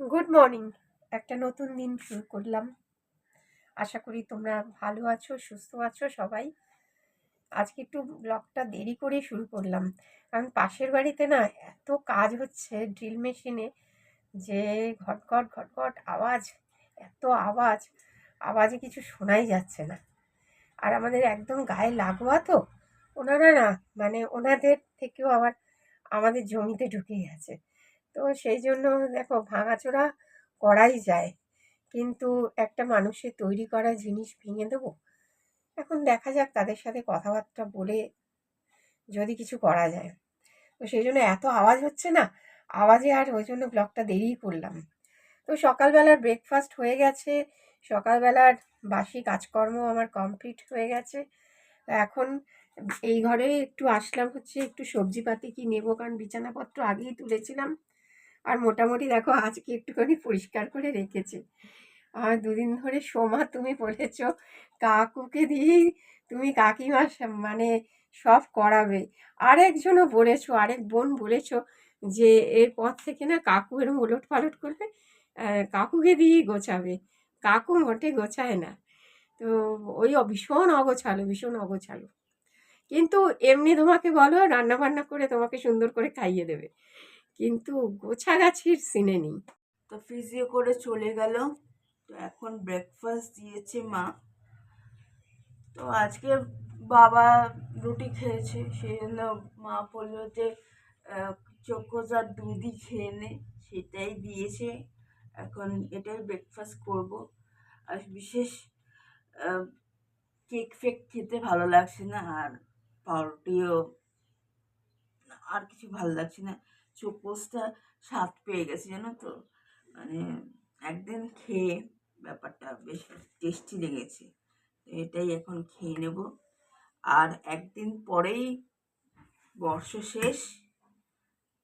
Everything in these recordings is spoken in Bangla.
গুড মর্নিং একটা নতুন দিন শুরু করলাম। আশা করি তোমরা ভালো আছো, সুস্থ আছো সবাই। আজকে একটু ব্লগটা দেরি করে শুরু করলাম। কারণ পাশের বাড়িতে না এত কাজ হচ্ছে ড্রিল মেশিনে যে ঘটঘট ঘটঘট আওয়াজ, এত আওয়াজ, আওয়াজে কিছু শোনাই যাচ্ছে না। আর আমাদের একদম গায়ে লাগোয়া তো, ওনারা না মানে ওনাদের থেকেও আবার আমাদের জমিতে ঢুকে গেছে। তো সেই জন্য দেখো ভাঙাচোরা করাই যায়। কিন্তু একটা মানুষের তৈরি করা জিনিস ভেঙে দেবো? এখন দেখা যাক তাদের সাথে কথাবার্তা বলে যদি কিছু করা যায়। তো সেই জন্য এত আওয়াজ হচ্ছে না? আওয়াজে আর ওই জন্য ব্লগটা দেরিই করলাম। তো সকালবেলার ব্রেকফাস্ট হয়ে গেছে। সকালবেলার বাসি কাজকর্ম আমার কমপ্লিট হয়ে গেছে। এখন এই ঘরে একটু আসলাম হচ্ছে, একটু সবজিপাতি কি নেব? কারণ বিছানাপত্র আগেই তুলেছিলাম। আর মোটামুটি দেখো আজকে একটুখানি পরিষ্কার করে রেখেছি। আর দুদিন ধরে সোমা তুমি বলেছ, কাকুকে দিয়েই তুমি কাকিমা মানে সব করাবে। আরেকজনও বলেছ, আরেক বোন বলেছ যে এরপর থেকে না কাকু এরম ওলট পালট করবে কাকুকে দিয়েই গোছাবে। কাকু মোটে গোছায় না। তো ওই ভীষণ অগোছালো ভীষণ অগোছালো। কিন্তু এমনি তোমাকে বলো রান্না বান্না করে তোমাকে সুন্দর করে খাইয়ে দেবে। কিন্তু গোছাগাছির সিনে তো ফিজিও করে চলে গেল। তো এখন ব্রেকফাস্ট দিয়েছে মা। তো আজকে বাবা রুটি খেয়েছে সেই জন্য মা বলল যে চোকোজার দুধই খেয়ে নে, সেটাই দিয়েছে। এখন এটাই ব্রেকফাস্ট করব। আর বিশেষ কেক ফেক খেতে ভালো লাগছে না, আর পাউরুটিও, আর কিছু ভালো লাগছে না। চোকোসটা স্বাদ পেয়ে গেছে, জানো তো? মানে একদিন খেয়ে ব্যাপারটা বেশ টেস্টি লেগেছে। তো এটাই এখন খেয়ে নেব। আর একদিন পরেই বর্ষ শেষ।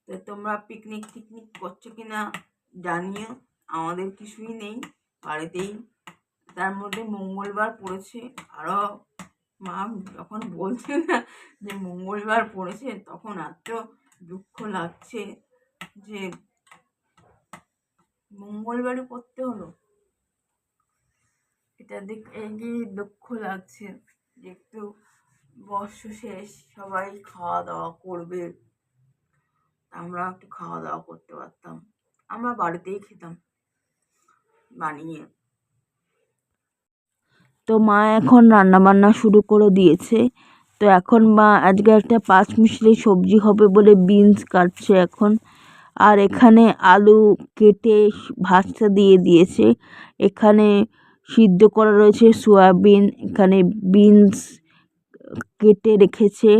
তো তোমরা পিকনিক টিকনিক করছ কি না জানিও, আমাদের কিছুই নেই বাড়িতেই। তার মধ্যে মঙ্গলবার পড়েছে। আরও মা যখন বলছে না যে মঙ্গলবার পড়েছে, তখন এত দুঃখ লাগছে যে মঙ্গলবারে পড়তে হলো। এটা দেখ এই দুঃখ লাগছে যে একটু বর্ষ শেষ, সবাই খাওয়া দাওয়া করবে। আমরা একটু খাওয়া দাওয়া করতে পারতাম। আমরা বাড়িতেই খেতাম বানিয়ে। তো মা এখন রান্না বান্না শুরু করে দিয়েছে। তো এখন মা, আজকে একটা পাঁচ মিশরি সবজি হবে বলে বিনস কাটছে এখন। আর এখানে আলু কেটে ভাজতে দিয়ে দিয়েছে। এখানে সিদ্ধ করা রয়েছে সয়াবিন, এখানে বিনস কেটে রেখেছে।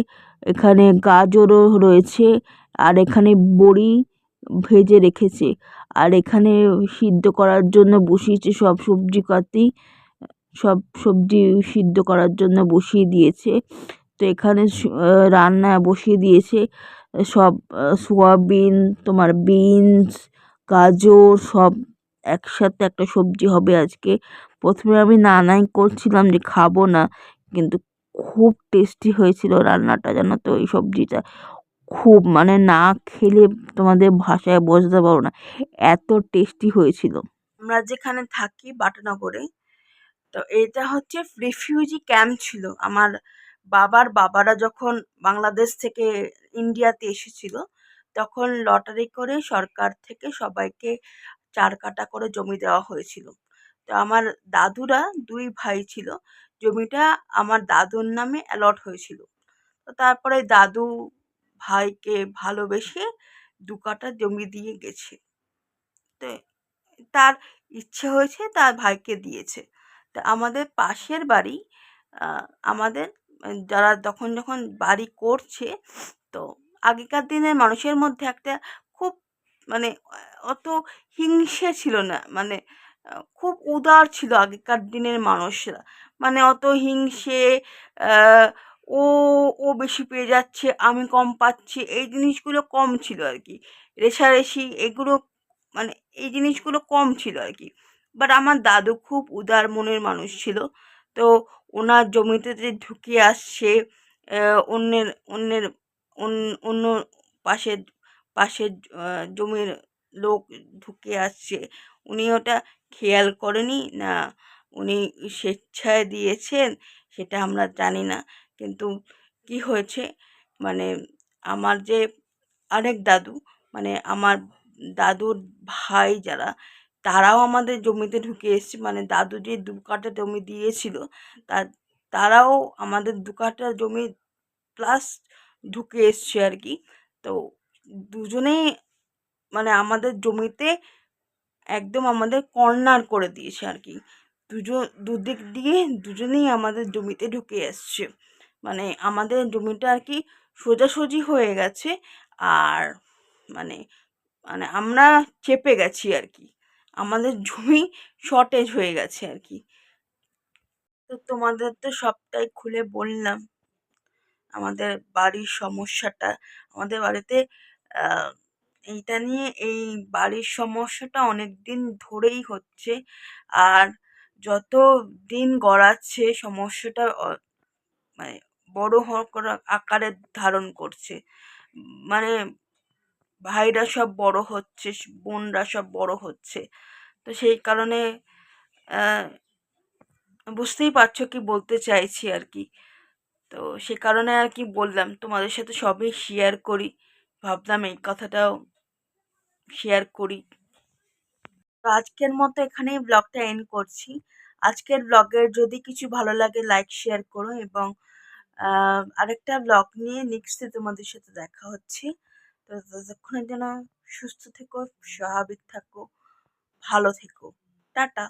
এখানে গাজরও রয়েছে আর এখানে বড়ি ভেজে রেখেছে। আর এখানে সিদ্ধ করার জন্য বসিয়েছে সব সবজি পাতি সব সবজি সিদ্ধ করার জন্য বসিয়ে দিয়েছে। তো এখানে রান্না বসিয়ে দিয়েছে সব সোয়াবিন, তোমার বিনস, গাজর, সব একসাথে একটা সবজি হবে আজকে। প্রথমে আমি নানাই করছিলাম যে খাব না, কিন্তু খুব টেস্টি হয়েছিল রান্নাটা, জানো তো, এই সবজিটা। খুব মানে না খেলে তোমাদের ভাষায় বোঝাতে পারো না, এত টেস্টি হয়েছিল। আমরা যেখানে থাকি বাটানগরে তো এটা হচ্ছে রিফিউজি ক্যাম্প ছিল, আমার বাবার বাবারা যখন বাংলাদেশ থেকে ইন্ডিয়াতে এসেছিল, তখন লটারি করে সরকার থেকে সবাইকে চার কাটা করে জমি দেওয়া হয়েছিল। তো আমার দাদুরা দুই ভাই ছিল, জমিটা আমার দাদুর নামে অ্যালট হয়েছিল। তো তারপরে দাদু ভাইকে ভালোবেসে দু কাটা জমি দিয়ে গেছে। তো, তার ইচ্ছে হয়েছে তার ভাইকে দিয়েছে। তা আমাদের পাশের বাড়ি আমাদের যারা তখন যখন বাড়ি করছে, তো আগেকার দিনের মানুষের মধ্যে একটা খুব মানে অত হিংসে ছিল না মানে খুব উদার ছিল আগেকার দিনের মানুষরা। মানে অত হিংসে ও ও বেশি পেয়ে যাচ্ছে, আমি কম পাচ্ছি, এই জিনিসগুলো কম ছিল আর কি। রেষারেষি এগুলো মানে এই জিনিসগুলো কম ছিল আর কি। বাট আমার দাদু খুব উদার মনের মানুষ ছিল। তো ওনার জমিতে যে ঢুকে আসছে অন্যের অন্যের অন্য পাশের পাশের জমির লোক ঢুকে আসছে উনি ওটা খেয়াল করেনি? না, উনি স্বেচ্ছায় দিয়েছেন, সেটা আমরা জানি না। কিন্তু কি হয়েছে? মানে আমার যে আরেক দাদু মানে আমার দাদুর ভাই যারা তারাও আমাদের জমিতে ঢুকে এসছে। মানে দাদু যে দু কাঠা জমি দিয়েছিল, তা, তারাও আমাদের দু কাঠা জমি প্লাস ঢুকে এসছে আর কি। তো দুজনেই মানে আমাদের জমিতে একদম আমাদের কর্নার করে দিয়েছে আর কি। দুজন, দুদিক দিয়ে দুজনেই আমাদের জমিতে ঢুকে এসছে। মানে আমাদের জমিটা আর কি সোজাসুজি হয়ে গেছে। আর মানে মানে আমরা চেপে গেছি আর কি। আমাদের জমি শর্টেজ হয়ে গেছে আর কি। তো তোমাদের তো সবটাই খুলে বললাম। আমাদের বাড়ির সমস্যাটা, আমাদের বাড়িতে এইটা নিয়ে এই বাড়ির সমস্যাটা অনেক দিন ধরেই হচ্ছে। আর যত দিন গড়াচ্ছে, সমস্যাটা মানে বড় হওয়ার করে- আকারে ধারণ করছে। মানে ভাইরা সব বড় হচ্ছে, বোনরা সব বড় হচ্ছে। তো সেই কারণে বুঝতেই পারছ কি বলতে চাইছি আর কি। তো সে কারণে আর কি বললাম, তোমাদের সাথে সবই শেয়ার করি। ভাবলাম এই কথাটাও শেয়ার করি। তো আজকের মতো এখানেই ব্লগটা এন্ড করছি। আজকের ব্লগের যদি কিছু ভালো লাগে লাইক শেয়ার করো এবং আরেকটা ব্লগ নিয়ে নেক্সটে তোমাদের সাথে দেখা হচ্ছে। তো যতক্ষণের জন্য সুস্থ থেকো স্বাভাবিক থাকো ভালো থেকো। টাটা।